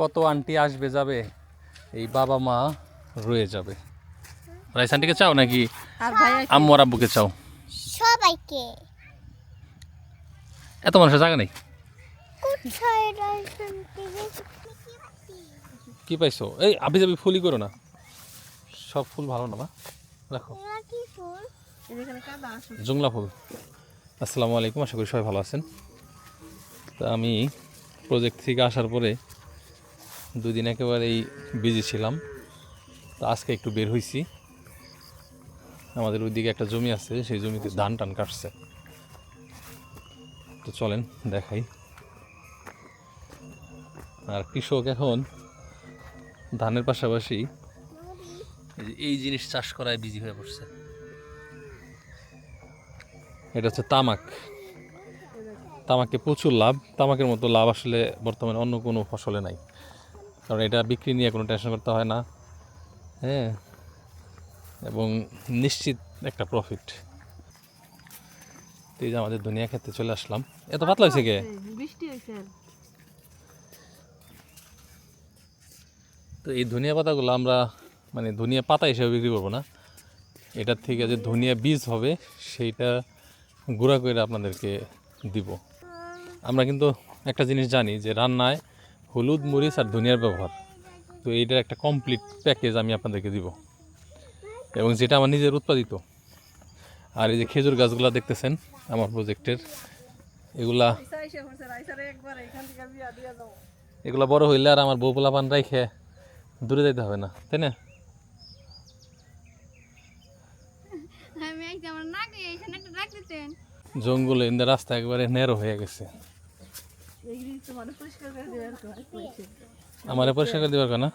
কত আন্টি আসবে যাবে? এই বাবা মা রয়ে যাবে। রাইস আন্টিকে চাও নাকি? আর আম্মু আর আব্বুকে চাও। সবাইকে। এত মানুষের জায়গা নেই? কি পাইছো? এই আবি যাবি ফুলই করো না। সব ফুল ভালো না মা? রাখো। কি ফুল? এখানে কাদা আসুন জংলা ফুল। আসসালামু আলাইকুম আশা করি সবাই ভালো আছেন। তা আমি প্রজেক্ট থেকে আসার পরে দুদিন একেবারেই বিজি ছিলাম। তো আজকে একটু বের হয়েছি আমাদের ওইদিকে একটা জমি আছে, সেই জমিতে ধান টান কাটছে। তো চলেন, দেখাই। আর কৃষক এখন ধানের পাশাপাশি এই জিনিস চাষ করায় বিজি হয়ে পড়ছে। এটা হচ্ছে তামাক। তামাকে প্রচুর লাভ। তামাকের মতো লাভ আসলে বর্তমানে অন্য কোনো ফসলে নাই। কারণ এটা বিক্রি নিয়ে কোনো টেনশন করতে হয় না। হ্যাঁ? এবং নিশ্চিত একটা প্রফিট এই যে আমাদের দুনিয়া ক্ষেত্রে চলে আসলাম। এত পাতলা হয়েছে কে? বৃষ্টি হয়েছে। তো এই ধনিয়া পাতাগুলো আমরা মানে ধনিয়া পাতা হিসেবে বিক্রি করব না। এটার থেকে যে ধনিয়া বীজ হবে সেইটা গুঁড়া করে আপনাদেরকে দিব। আমরা কিন্তু একটা জিনিস জানি যে রান্নায় হলুদ মরিচ আর ধনিয়ার ব্যবহার। তো এইটার একটা কমপ্লিট প্যাকেজ আমি আপনাদেরকে দিব। এবং যেটা আমার নিজের উৎপাদিত। আর এই যে খেজুর গাছগুলো দেখতেছেন আমার প্রজেক্টের এগুলা এগুলো বড় হইলে আর আমার বউ পোলা পান রাইখে দূরে যাইতে হবে না তাই না? জঙ্গলে রাস্তা একবারে নেরো হয়ে গেছে এইগুলি তো মানে পরিষ্কার করে দেওয়ার কথা কইছে আমারে পরিষ্কার করে দিবার না?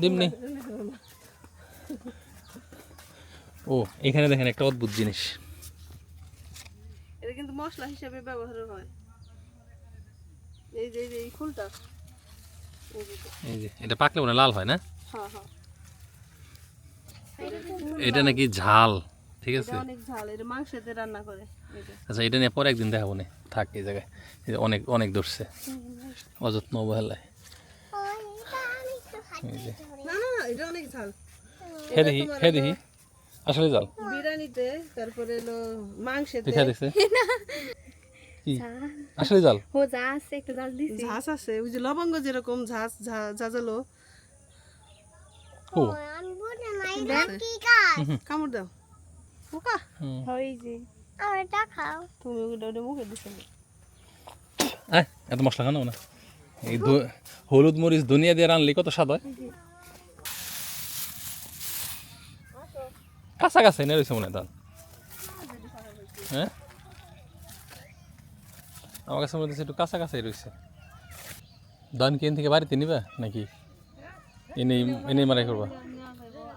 দিমনি। ও এখানে দেখেন একটা অদ্ভুত জিনিস। এটা কিন্তু মশলা হিসেবে ব্যবহার হয়। এই যে এই ফুলটা। এই যে এটা। এই যে এটা পাকলে মনে লাল হয় না? হ্যাঁ হ্যাঁ। এটা নাকি ঝাল। ঠিক আছে? অনেক ঝাল এটা মাংসতে রান্না করে আচ্ছা এটা নিয়ে পরে একদিন দেখাবো না। থাক এই জায়গায়। এই অনেক অনেক ধরছে অযত্ন অবহেলায়। এই যে। না না না এটা অনেক ঝাল। হে দেখি হে দেখি। আসলে জাল বিরিয়ানিতে তারপরে এলো মাংসেতে। দেখা দেখছে? আসলে জাল ও আছে একটু জাল দিছি। ঝাঁস আছে ওই যে লবঙ্গ যেরকম ঝাঁস ঝা- ঝাঁঝালো। ও। কামড় দাও। পোকা হুম। ওই যে। আমার দেখাও তুমি ওটা ওটা মুখে দিছো আয় এত মশলা খানো না এই হলুদ মরিচ ধনিয়া দিয়ে রানলে কত স্বাদ হয়? কাঁচা কাঁচা এনে রয়েছে মনে হয় হ্যাঁ? আমার কাছে মনে হচ্ছে একটু কাঁচা কাঁচাই রয়েছে। ধান কি এন থেকে বাড়িতে নিবা নাকি? এনেই এনেই মারাই করবা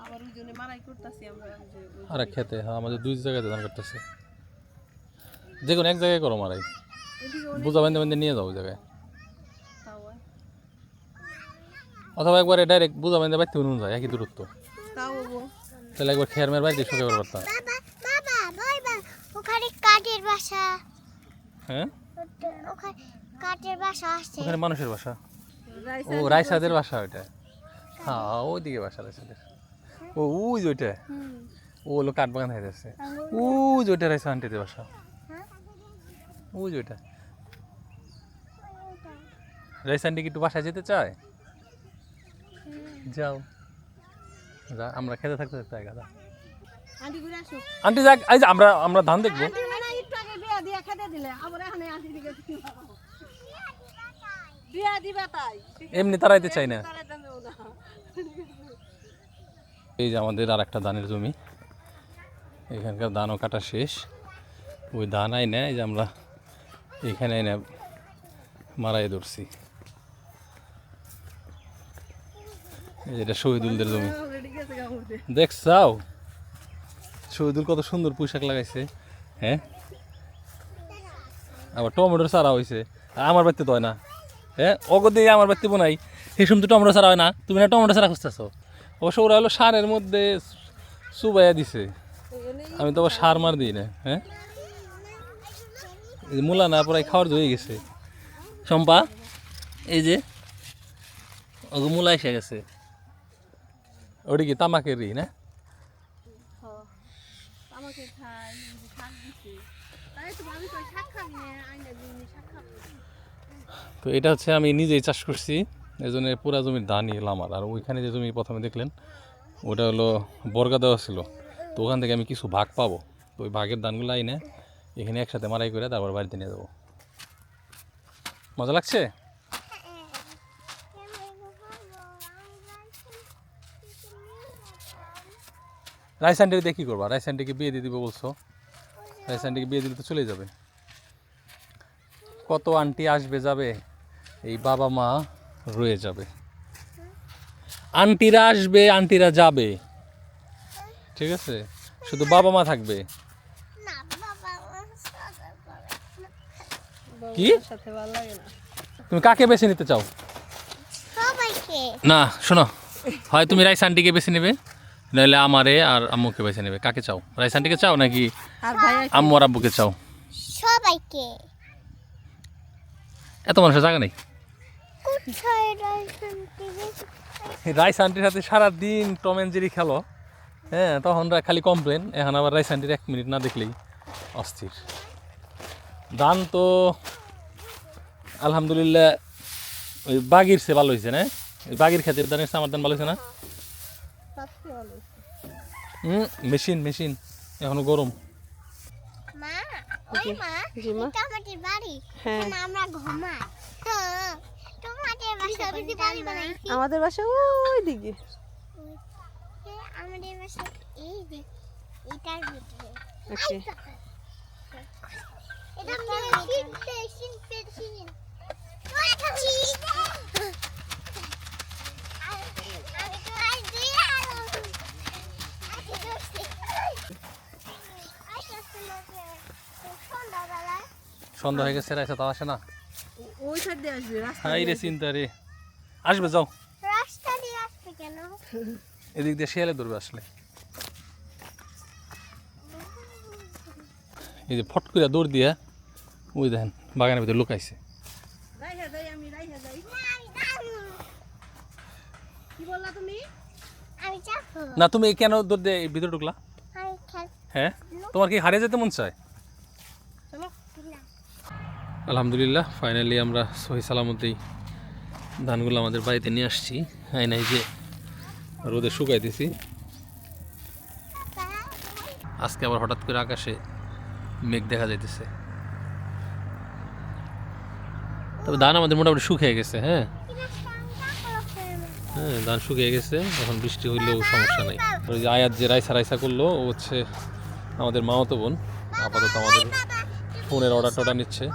আবার ওই জন্য মারাই করতেছি আমরা আর খেতে হ্যাঁ আমাদের দুই জায়গাতে ধান করতেছে। যে কোনো এক জায়গায় করো মারাই। বুঝা বান্ধে বান্ধে নিয়ে যাও ওই জায়গায়। অথবা একবারে ডাইরেক্ট বুঝা বান্ধে বাড়তে উনুন যায় একই দূরত্ব। তাহলে একবার খেয়ার মেয়ের বাড়িতে শুকে করবার পারতাম ওখানে কাঠের বাসা। হ্যাঁ? ওখানে কাঠের বাসা আছে। ওখানে মানুষের বাসা। ও রায়সাদের বাসা ওইটা। হ্যাঁ ওইদিকে বাসা রায়সাদের ও ওই ওইটা ও হলো কাঠ বাগান হয়ে যাচ্ছে যে ওইটা রায়সা আন্টিদের বাসা। ওই যে ওইটা রাইসা আন্টি কি একটু বাসায় যেতে চায়? যাও। যা আমরা খেতে থাকতে থাকতে একা যা। আন্টি যাক এই যে আমরা আমরা ধান দেখব। আন্টি মানে একটু আগে বিয়া দিয়া খেতে দিলে। আবার এখানে আন্টি দিকে বিয়া দিবা তাই। এমনি তারাইতে চাই না। এই যে আমাদের আর একটা ধানের জমি। এখানকার ধানও কাটা শেষ। ওই ধান আইনে এই যে আমরা এখানে এনে মারাই ধরছি। এটা শহীদুলদের জমি। দেখছাও শহীদুল কত সুন্দর পোশাক লাগাইছে হ্যাঁ? আবার টমেটোর সারা হয়েছে আমার বাড়িতে তো হয় না হ্যাঁ? অগদি আমার বাড়িতে বোনাই। সেই সময় তো টমেটো সারা হয় না। তুমি না টমেটো সারা খুঁজতেছো? অবশ্য ওরা হলো সারের মধ্যে চুবাইয়া দিছে। আমি তো আবার সার মার দিই না হ্যাঁ? মূলা না প্রায় খাওয়ার হয়ে গেছে। চম্পা এই যে ওগো মূলা এসে গেছে। ওটা কি তামাকের খাবি না তো এটা হচ্ছে আমি নিজেই চাষ করছি। এই জন্য পুরা জমির ধানই হলো আমার আর ওইখানে যে জমি প্রথমে দেখলেন, ওটা হলো বর্গা দেওয়া ছিল। তো ওখান থেকে আমি কিছু ভাগ পাবো। তো ওই ভাগের ধানগুলো আইনে এখানে একসাথে মারাই করে তারপর বাড়িতে নিয়ে যাব। মজা লাগছে? রাইস আন্টিকে দিয়ে কী করবা? রাইস আন্টিকে বিয়ে দিয়ে দিবে বলছো? রাইস আন্টিকে বিয়ে দিলে তো চলে যাবে। কত আন্টি আসবে যাবে? এই বাবা মা রয়ে যাবে। আন্টিরা আসবে আন্টিরা যাবে। ঠিক আছে? শুধু বাবা মা থাকবে? কি? বাবার সাথে ভালো লাগে না। তুমি কাকে বেছে নিতে চাও? না শোনো। হয় তুমি রাইস আন্টিকে বেছে নেবে নইলে আমারে আর আম্মুকে বেছে নেবে। কাকে চাও? রাইস আন্টিকে চাও নাকি আর আম্মু আর আব্বুকে চাও? সবাইকে। এত মানুষের জায়গা নেই। রাইস আন্টির সাথে সারাদিন টম অ্যান্ড জেরি খেলো। হ্যাঁ তখন খালি কমপ্লেন এখন আবার রাইস আন্টির এক মিনিট না দেখলেই অস্থির। দান তো আলহামদুলিল্লাহ ওই বাগির সে ভালো হয়েছে না? ওই বাগির খেতের ধানের চেয়ে আমার ধান ভালো হয়েছে না? হুম মেশিন মেশিন এখনও গরম। মা ওই মা এটা আমাদের বাড়ি। হ্যাঁ। আমরা ঘুমাই হ্যাঁ, তোমাদের বাসা কোনটা বানাইছি আমাদের বাসা ওই দিকে আমাদের বাসা এই এটার ভিতরে। ওকে। এটা মেশিন মেশিন মেশিন আমি তো আজ দিয়ে আলো আজকে দোস্তি আজকে সন্ধ্যাবেলায় সন্ধ্যা হয়ে গেছে রাইসা তাও আসে না? ওই সাইড দিয়ে আসবে রাস্তা হাই রে চিন্তা রে। আসবে যাও। রাস্তা দিয়ে আসবে কেন? এদিক দিয়ে শিয়ালে ধরবে আসলে। এই যে ফট করে দৌড় দিয়া ওই দেখেন বাগানের ভিতরে লুকাইছে রাইহা যাই আমি রাইহা যাই। না, আমি যাব। কি বললা তুমি? আমি যাব। না তুমি কেন দৌড় দিয়ে ভিতরে ঢুকলা? হ্যাঁ? তোমার কি হারিয়ে যেতে মন চায়? আলহামদুলিল্লাহ ফাইনালি আমরা সহি সালামতেই ধানগুলো আমাদের বাড়িতে নিয়ে আসছি। নাই যে রোদে শুকাইতেছি। আজকে আবার হঠাৎ করে আকাশে মেঘ দেখা যাইতেছে। তবে ধান আমাদের মোটামুটি শুকিয়ে গেছে হ্যাঁ? হ্যাঁ ধান শুকিয়ে গেছে, এখন বৃষ্টি হইলেও সমস্যা নেই। ওই যে আয়াত যে রাইসা রাইসা করল, ও হচ্ছে আমাদের মামাতো বোন, আপাতত আমাদের ফোনের অর্ডার টর্ডার নিচ্ছে।